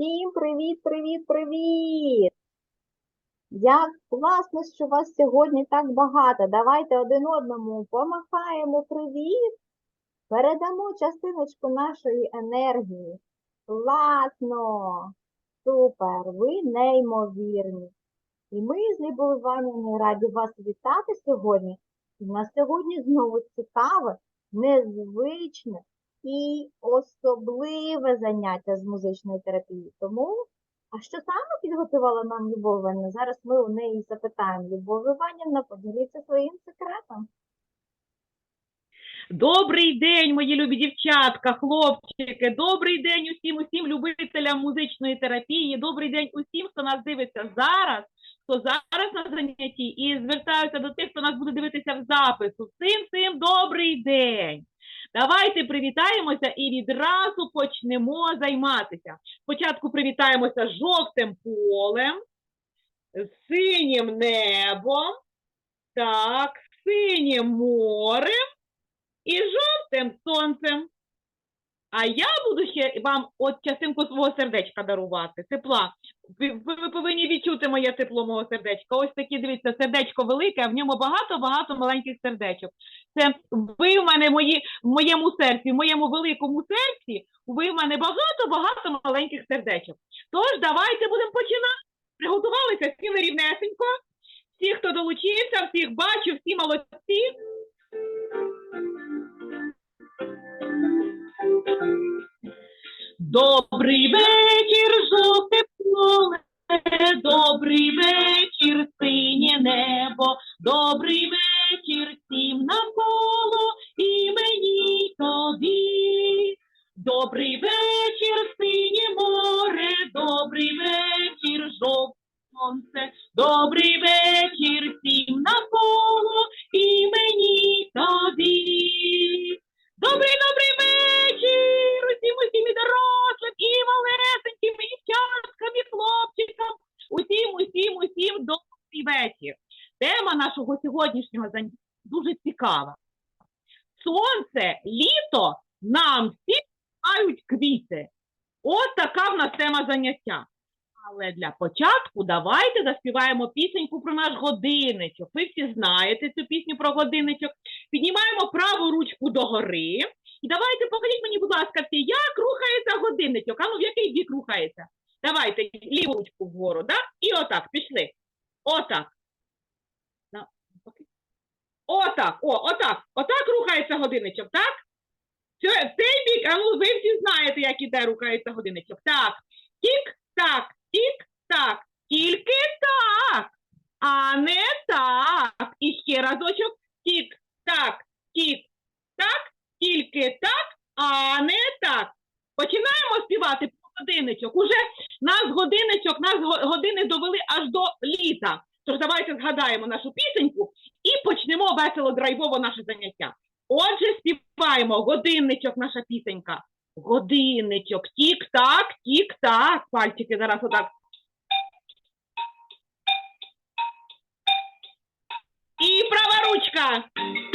Всім привіт, привіт, привіт! Як класно, що вас сьогодні так багато. Давайте один одному помахаємо привіт, передамо частиночку нашої енергії. Класно! Супер! Ви неймовірні! І ми з Іванівною раді вас вітати сьогодні. У нас сьогодні знову цікаве, незвичне і особливе заняття з музичної терапії. Тому, а що саме підготувала нам Любов Іванівна? Зараз ми у неї запитаємо. Любов Іванівна, поділіться своїм секретом. Добрий день, мої любі дівчатка, хлопчики. Добрий день усім, усім любителям музичної терапії. Добрий день усім, хто нас дивиться зараз, хто зараз на занятті, і звертаюся до тих, хто нас буде дивитися в запису. Всім всім добрий день. Давайте привітаємося і відразу почнемо займатися. Спочатку привітаємося з жовтим полем, з синім небом, так, синім морем і жовтим сонцем. А я буду ще вам от частинку свого сердечка дарувати, тепла. Ви, ви, ви повинні відчути моє тепло мого сердечка. Ось такі, дивіться, сердечко велике, а в ньому багато-багато маленьких сердечок. Це ви в мене мої, в моєму серці, в моєму великому серці, ви в мене багато-багато маленьких сердечок. Тож давайте будемо починати. Приготувалися всі рівнесенько. Всі, хто долучився, всіх бачу, всі молодці. Добрий вечір, жовте поле, добрий вечір, синє небо, добрий вечір всім навколо. І мені тобі. Добрий вечір, синє море, добрий вечір, давайте заспіваємо пісеньку про наш годинничок. Ви всі знаєте цю пісню про годинничок. Піднімаємо праву ручку догори. І давайте покажіть мені, будь ласка, всі, як рухається годинничок. А ну в який бік рухається? Давайте ліву ручку вгору, да? І отак, пішли. Отак. Отак, о, отак. Отак рухається годинничок, так? Цей бік, а ну ви всі знаєте, як іде рухається годинничок. Так. Тік-так, тік-так. Тільки так, а не так. І ще разочок. Тік-так, тік-так, тільки так, а не так. Починаємо співати про годинничок. Уже нас годинничок, нас години довели аж до літа. Тож давайте згадаємо нашу пісеньку і почнемо весело драйвово наше заняття. Отже, співаємо годинничок, наша пісенька. Годинничок, тік-так, тік-так. Пальчики зараз отак. cá.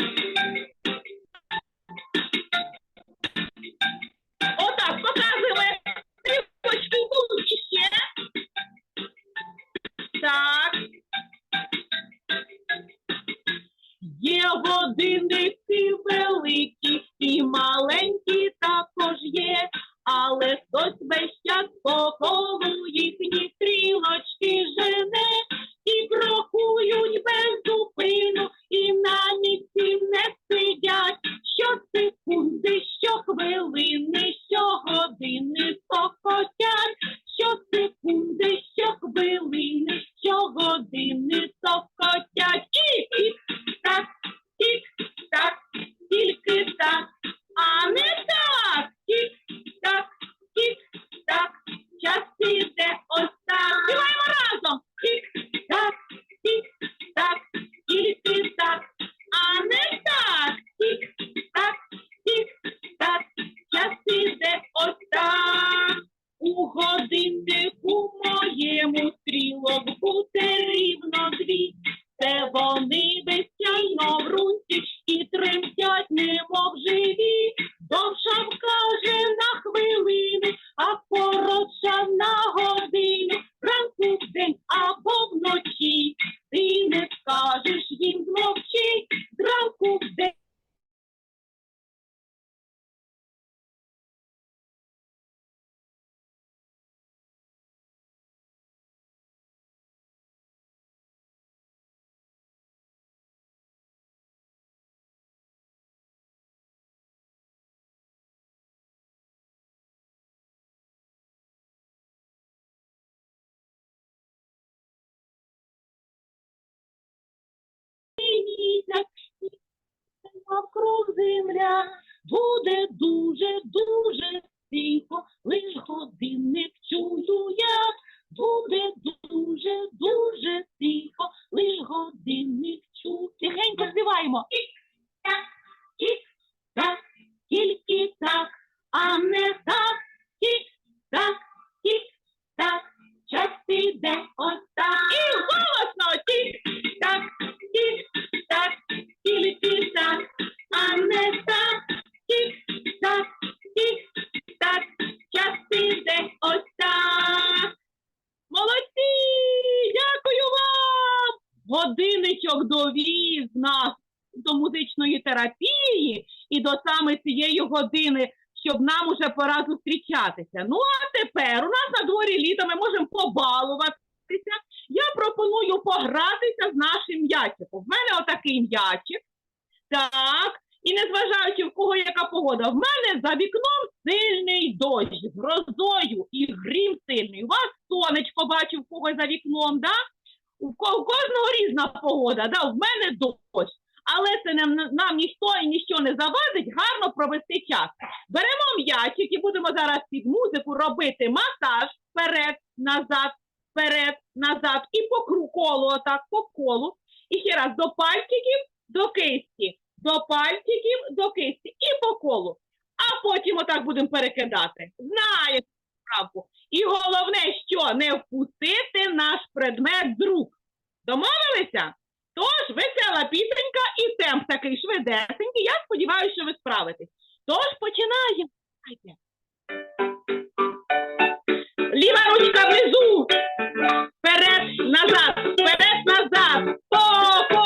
Земля, буде дуже, дуже тихо, лиш годинник чую я, буде дуже, дуже тихо, лиш годинник чую. Тихенько співаємо. Тік-так, тік-так, тільки так, а не так, тік-так, Ну а тепер у нас на дворі літо ми можемо побалуватися. Я пропоную погратися з нашим м'ячиком. В мене отакий м'ячик. Так. І незважаючи в кого яка погода, в мене за вікном сильний дощ грозою і грім сильний. У вас сонечко бачу в когось за вікном, да? У кожного різна погода, да? в мене дощ. Але це нам, нам ніхто і ніщо не завадить гарно провести час. Беремо м'ячик і будемо зараз під музику робити масаж вперед, назад, вперед, назад і по колу, отак, по колу. І ще раз до пальчиків, до кисті, до пальчиків, до кисті і по колу. А потім отак будемо перекидати. Знаєте справку. І головне, що не впустити наш предмет з рук. Домовилися? Тож весела пісенька і темп такий швидесенький. Я сподіваюся, що ви справитесь. Тож починаємо. Ліва ручка внизу. Вперед, назад, вперед, назад. По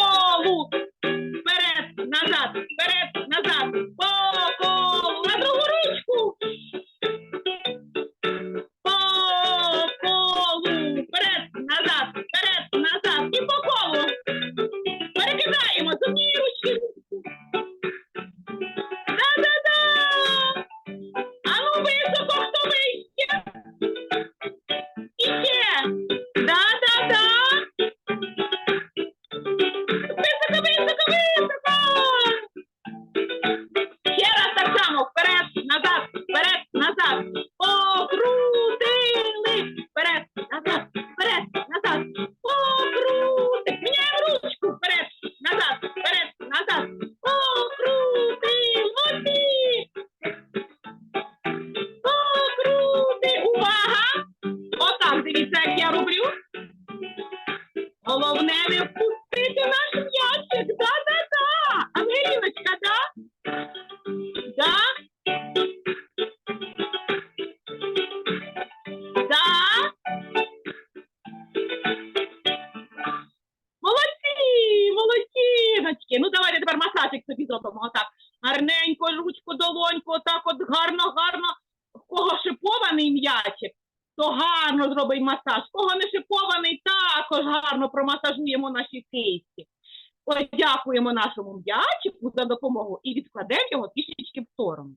дякуємо нашому м'ячику за допомогу і відкладемо його трішечки в сторону.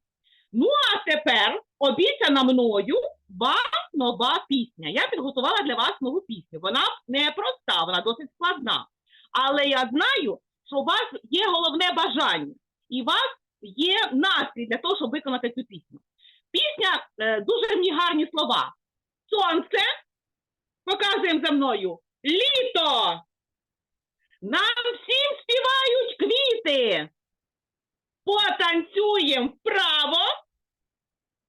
Ну, а тепер обіцяна мною вам нова пісня. Я підготувала для вас нову пісню. Вона непроста, вона досить складна. Але я знаю, що у вас є головне бажання, і у вас є настрій для того, щоб виконати цю пісню. Пісня е, дуже ній гарні слова. Сонце. Показуємо за мною. Літо. Нам всім співають квіти. Потанцюємо вправо,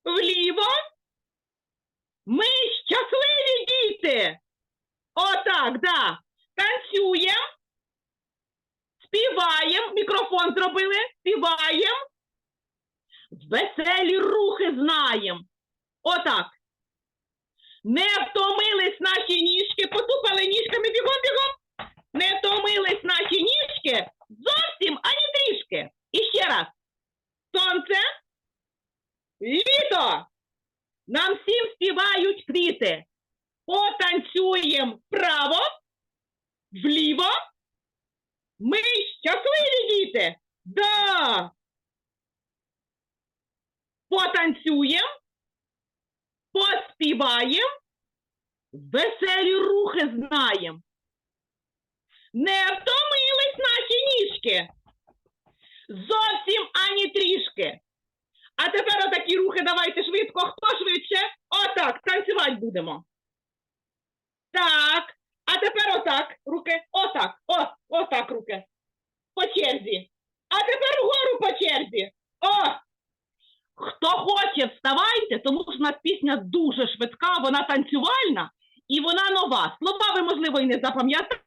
вліво. Ми щасливі діти. Отак, да. Танцюємо. Співаємо. Мікрофон зробили. Співаємо. Веселі рухи знаємо. Отак. Не втомились наші ніжки, потупали ніжками бігом, бігом. Не втомились наші ніжки зовсім ані трішки. І ще раз. Сонце, літо. Нам всім співають квіти. Потанцюємо вправо, вліво. Ми щасливі діти. Да. Потанцюємо, поспіваємо, веселі рухи знаємо. Не втомились наші ніжки. Зовсім ані трішки. А тепер отакі рухи давайте швидко. Хто швидше? Отак, танцювати будемо. Так. А тепер отак. Руки. Отак. О, отак руки. По черзі. А тепер вгору по черзі. О! Хто хоче, вставайте, тому що у нас пісня дуже швидка, вона танцювальна і вона нова. Слова ви, можливо, і не запам'ятали,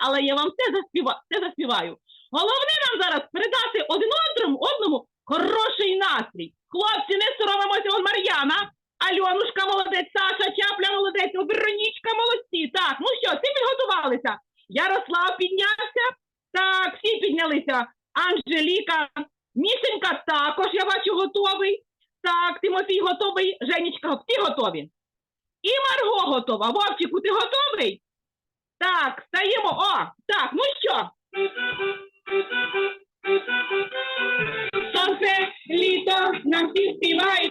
але я вам все, заспіваю. все заспіваю. Головне ng 51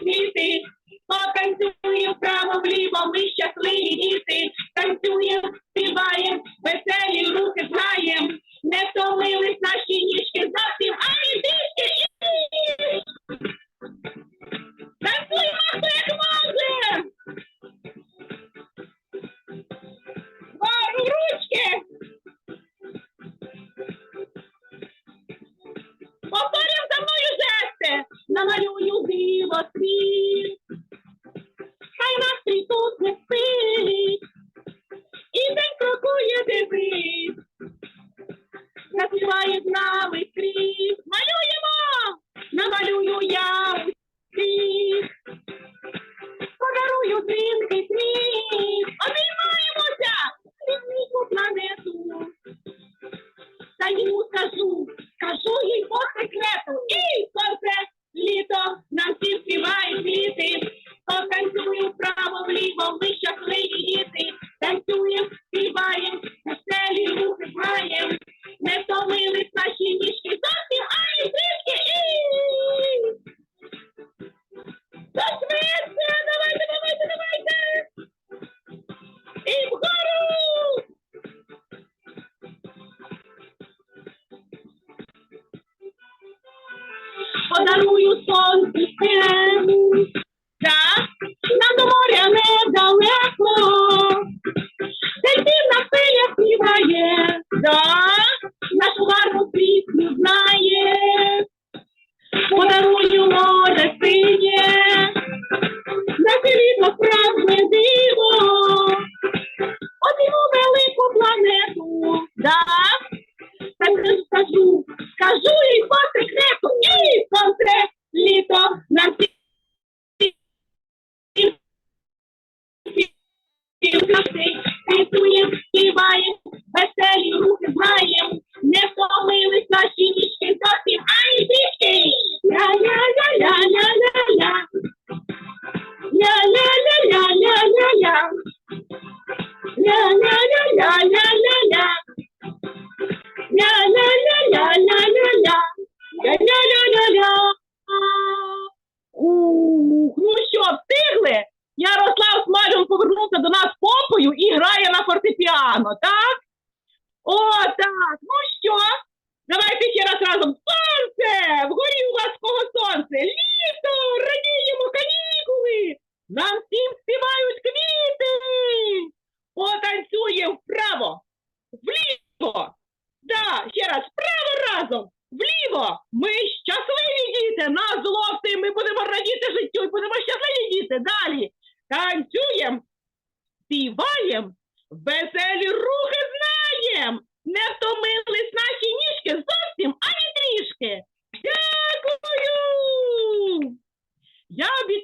Please, please.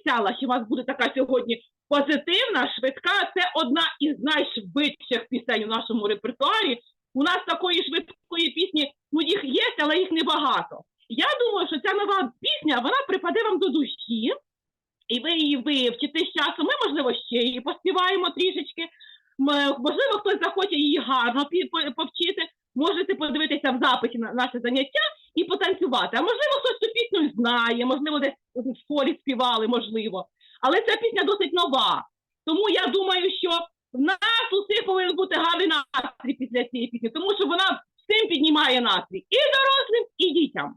Обіцяла, що у вас буде така сьогодні позитивна, швидка. Це одна із найшвидших пісень у нашому репертуарі. У нас такої швидкої пісні, ну їх є, але їх небагато. Я думаю, що ця нова пісня вона припаде вам до душі, і ви її вивчите з часом. Ми, можливо, ще її поспіваємо трішечки. Можливо, хтось захоче її гарно повчити. Можете подивитися в записі на наше заняття і потанцювати. А можливо, хтось цю пісню знає, можливо, десь у школі співали, можливо. Але ця пісня досить нова. Тому я думаю, що в нас усіх повинен бути гарний настрій після цієї пісні, тому що вона всім піднімає настрій і дорослим, і дітям.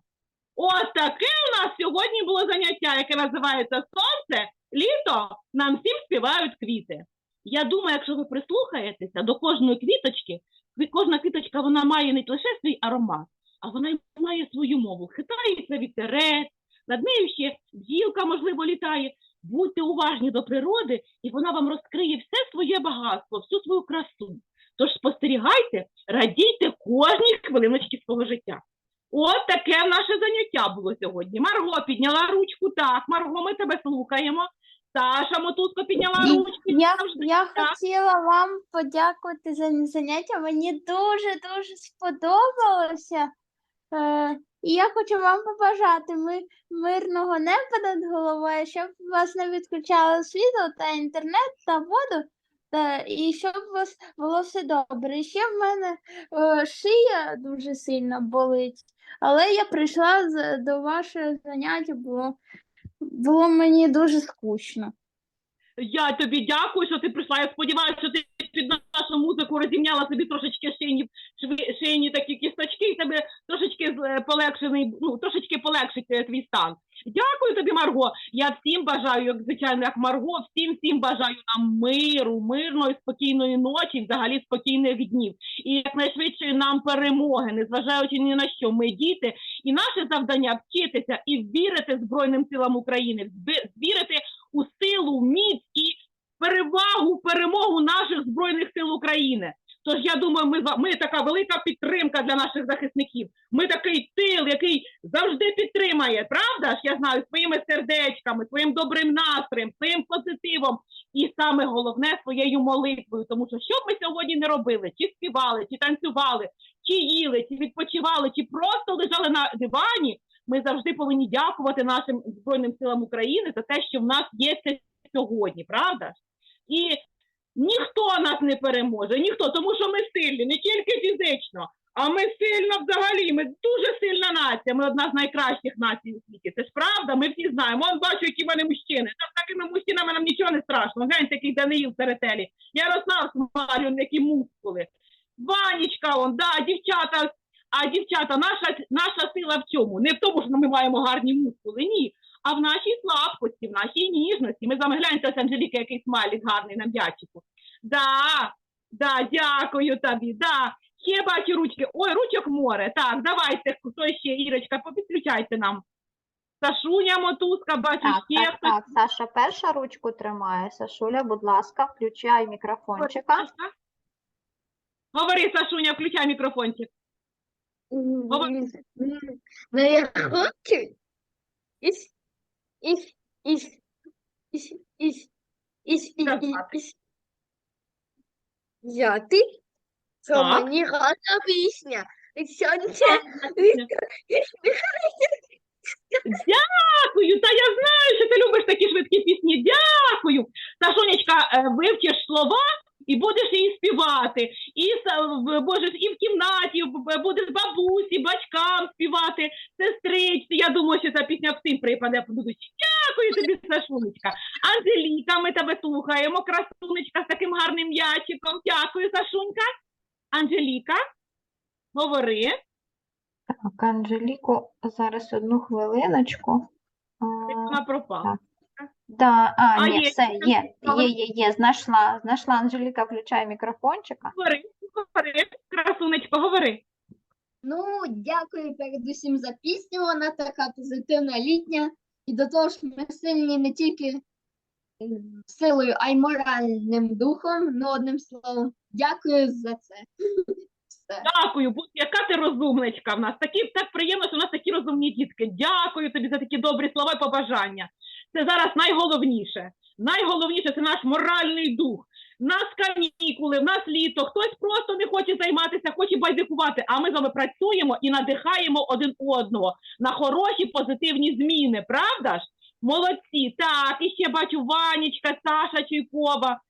От таке у нас сьогодні було заняття, яке називається Сонце, літо, нам всім співають квіти. Я думаю, якщо ви прислухаєтеся до кожної квіточки, кві- кожна квіточка вона має не лише свій аромат, а вона й має свою мову. Хитається вітерець, над нею ще бджілка, можливо, літає. Будьте уважні до природи, і вона вам розкриє все своє багатство, всю свою красу. Тож спостерігайте, радійте кожній хвилиночці свого життя. От таке наше заняття було сьогодні. Марго підняла ручку. Так, Марго, ми тебе слухаємо. Саша Мотузко підняла Ні, ручку. Я, завжди я так. хотіла вам подякувати за заняття. Мені дуже-дуже сподобалося. Е, і я хочу вам побажати ми, мирного неба над головою, щоб вас не відключало світло та інтернет та воду, та, і щоб у вас було все добре. І ще в мене е, шия дуже сильно болить. Але я прийшла з, до вашого заняття, було, було мені дуже скучно. Я тобі дякую, що ти прийшла. Я сподіваюся, що ти під нашу музику розімняла собі трошечки шийні, шви- шийні такі кісточки, і тебе трошечки е, полегшений, ну, трошечки полегшить е, твій стан. Дякую тобі, Марго. Я всім бажаю, як звичайно, як Марго, всім всім бажаю нам миру, мирної, спокійної ночі, взагалі спокійних днів. І якнайшвидшої нам перемоги, незважаючи ні на що. Ми діти, і наше завдання вчитися і вірити Збройним силам України, вірити у силу, міць і перевагу, перемогу наших збройних сил України. Тож я думаю, ми ми така велика підтримка для наших захисників. Ми такий тил, який завжди підтримає, правда ж? Я знаю своїми сердечками, своїм добрим настроєм, своїм позитивом, і саме головне своєю молитвою. Тому що що б ми сьогодні не робили, чи співали, чи танцювали, чи їли, чи відпочивали, чи просто лежали на дивані. Ми завжди повинні дякувати нашим збройним силам України за те, що в нас є це сьогодні, правда? І ніхто нас не переможе, ніхто, тому що ми сильні, не тільки фізично, а ми сильно взагалі. Ми дуже сильна нація. Ми одна з найкращих націй у світі. Це ж правда, ми всі знаємо. Он бачу, які в мене мужчини. Та з такими мужчинами нам нічого не страшно. Гляньте, який Даниїл Серетелі. Ярослав Смалюн, які мускули. Ванічка, он, да, дівчата. А дівчата, наша, наша сила в чому? Не в тому, що ми маємо гарні мускули, ні. А в нашій слабкості, в нашій ніжності. Ми з вами гляньте, ось Анжеліка, який смайлік гарний на м'ячику. Да, да, дякую тобі, да. Ще бачу ручки. Ой, ручок море. Так, давайте, хто ще, Ірочка, попідключайте нам. Сашуня Мотузка, бачу Так, ще так, хтось. так. Саша перша ручку тримає. Сашуля, будь ласка, включай мікрофончика. Говори, Сашуня, включай мікрофончик. Говори. Ну, я хочу із, із, із, із, із, із, Так. із, взяти, що Так. мені гарна пісня. І сонце, Дякую, та я знаю, що ти любиш такі швидкі пісні. Дякую. Та е, вивчиш слова і будеш її співати. І в- і в кімнаті будеш бабусі, батькам співати, сестричці. Я думаю, що ця пісня всім припаде. Дякую тобі, Сашунечка. Анжеліка, ми тебе слухаємо. Красунечка з таким гарним м'ячиком. Дякую, Сашунька. Анжеліка, говори. Так, Анжеліку, зараз одну хвилиночку. Вона пропала. Да, а, А, ні, є, все, є, є, є, є, знайшла, знайшла. Анжеліка, включай мікрофончика. Говори, говори, красунечко, говори. Ну, дякую передусім за пісню. Вона така позитивна літня. І до того ж, ми сильні не тільки е, силою, а й моральним духом. Ну, одним словом, дякую за це. Все. Дякую, бо яка ти розумничка в нас. Такі, так приємно, що в нас такі розумні дітки. Дякую тобі за такі добрі слова і побажання. Це зараз найголовніше. Найголовніше це наш моральний дух. В нас канікули, в нас літо, хтось просто не хоче займатися, хоче байдикувати. А ми з вами працюємо і надихаємо один одного на хороші позитивні зміни, правда ж? Молодці. Так, і ще бачу Ванечка, Саша Чуйкова,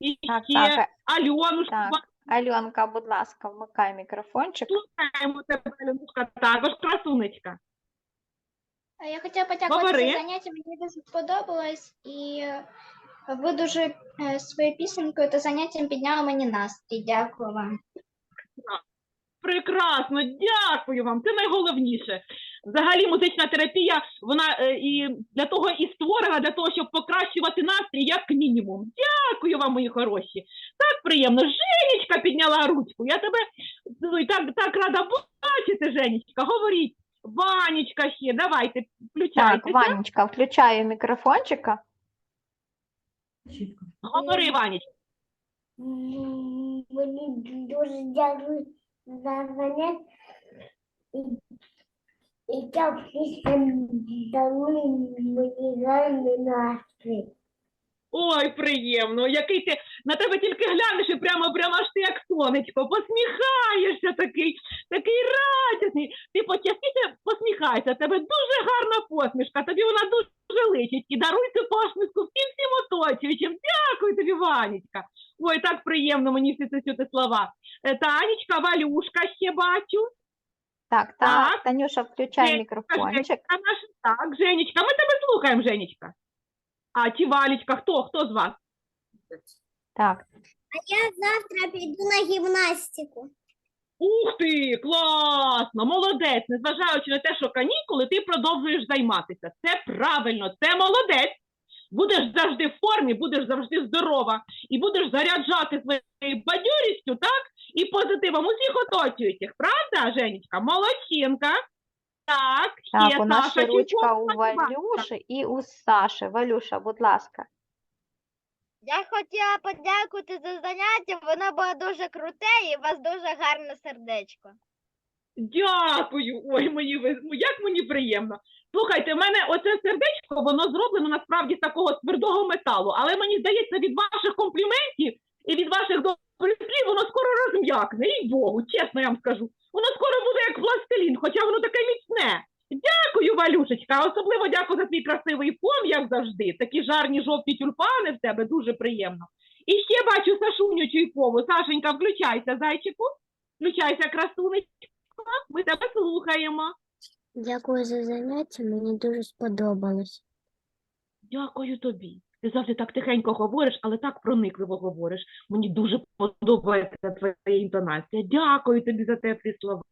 і Так, ще так, Альонушка. так. Альонка, будь ласка, вмикай мікрофончик. Слухаємо тебе, Ленушка, також красунечка. Я хотіла подякувати Говори. за заняття, мені дуже сподобалось, і ви дуже е, своєю пісенькою та заняттям підняли мені настрій. Дякую вам. Прекрасно, дякую вам. Це найголовніше. Взагалі, музична терапія, вона е, і для того і створена, для того, щоб покращувати настрій, як мінімум. Дякую вам, мої хороші. Так приємно. Женечка підняла ручку. Я тебе ой, так, так рада бачити, Женечка. Говоріть. Ванечка ще, давайте, Так, включайтеся. Ванечка, включаю мікрофончика. Говори, Ванечка. М, Мені дуже дякую за заняття. І, і так всі дали мені гарний настрій. Ой, приємно. Який ти на тебе тільки глянеш і прямо прямо аж ти як сонечко. Посміхаєшся такий, такий радісний. Ти почастіше посміхайся. Тебе дуже гарна посмішка. Тобі вона дуже личить. І даруй цю посмішку всім всім оточуючим. Дякую тобі, Ванечка. Ой, так приємно мені всі ці чути слова. Е, Танечка, Валюшка ще бачу. Так, Так. так, Танюша, включай Женечка, мікрофончик. А наш так, Женечка, ми тебе слухаємо, Женечка. А чи Валечка, хто? Хто з вас? Так, А Я завтра піду на гімнастику. Ух ти, класно, молодець. Незважаючи на те, що канікули, ти продовжуєш займатися. Це правильно, це молодець. Будеш завжди в формі, будеш завжди здорова і будеш заряджати своєю бадьорістю, так? І позитивом усіх оточуючих. Правда, Женечка? Молодчинка. Так, так, у нас Саша ручка у Валюші і у Саші. Валюша, будь ласка. Я хотіла подякувати за заняття, воно було дуже круте і у вас дуже гарне сердечко. Дякую. Ой, мої ви як мені приємно. Слухайте, в мене оце сердечко, воно зроблено насправді з такого твердого металу, але мені здається, від ваших компліментів і від ваших добрих слів воно скоро розм'якне. І Богу, чесно я вам скажу. Воно скоро буде як пластилін, хоча воно таке міцне. Дякую, Валюшечка. Особливо дякую за твій красивий фон, як завжди. Такі жарні жовті тюльпани в тебе дуже приємно. І ще бачу Сашуню Чуйкову. Сашенька, включайся, зайчику. Включайся, красунечко. Ми тебе слухаємо. Дякую за заняття, мені дуже сподобалось. Дякую тобі. Ти завжди так тихенько говориш, але так проникливо говориш. Мені дуже подобається твоя інтонація. Дякую тобі за теплі слова.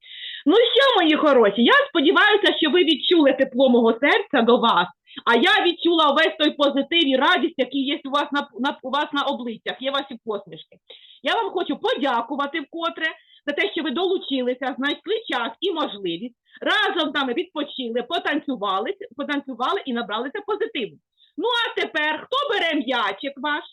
Ну що, мої хороші, я сподіваюся, що ви відчули тепло мого серця до вас. А я відчула весь той позитив і радість, який є у вас на, на, у вас на обличчях, є ваші посмішки. Я вам хочу подякувати вкотре за те, що ви долучилися, знайшли час і можливість. Разом там відпочили, потанцювали, потанцювали і набралися позитиву. Ну а тепер хто бере м'ячик ваш?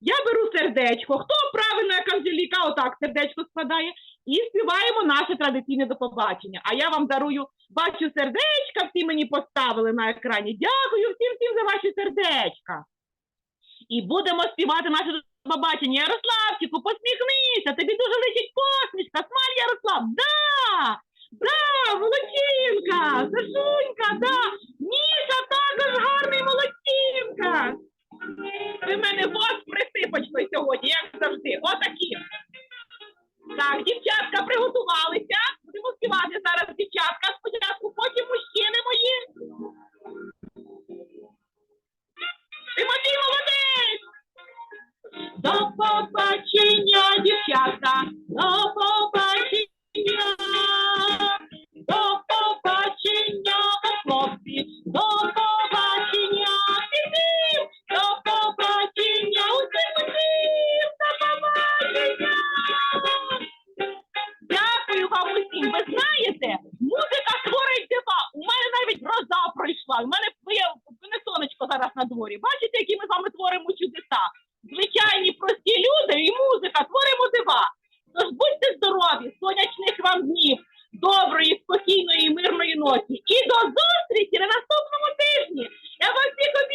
Я беру сердечко. Хто правильно, як Анжеліка, отак сердечко складає, і співаємо наше традиційне до побачення. А я вам дарую, бачу сердечка, всі мені поставили на екрані. Дякую всім всім за ваші сердечка. І будемо співати наше побачення. Ярославчику, посміхнися, тобі дуже личить посмішка. Смаль Ярослав, да! Да, молодчинка, Сашунька, да. зараз на дворі. Бачите, які ми з вами творимо чудеса? Звичайні прості люди і музика, творимо дива. Тож будьте здорові, сонячних вам днів, доброї, спокійної, мирної ночі. І до зустрічі на наступному тижні. Я вас всіх обіцяю.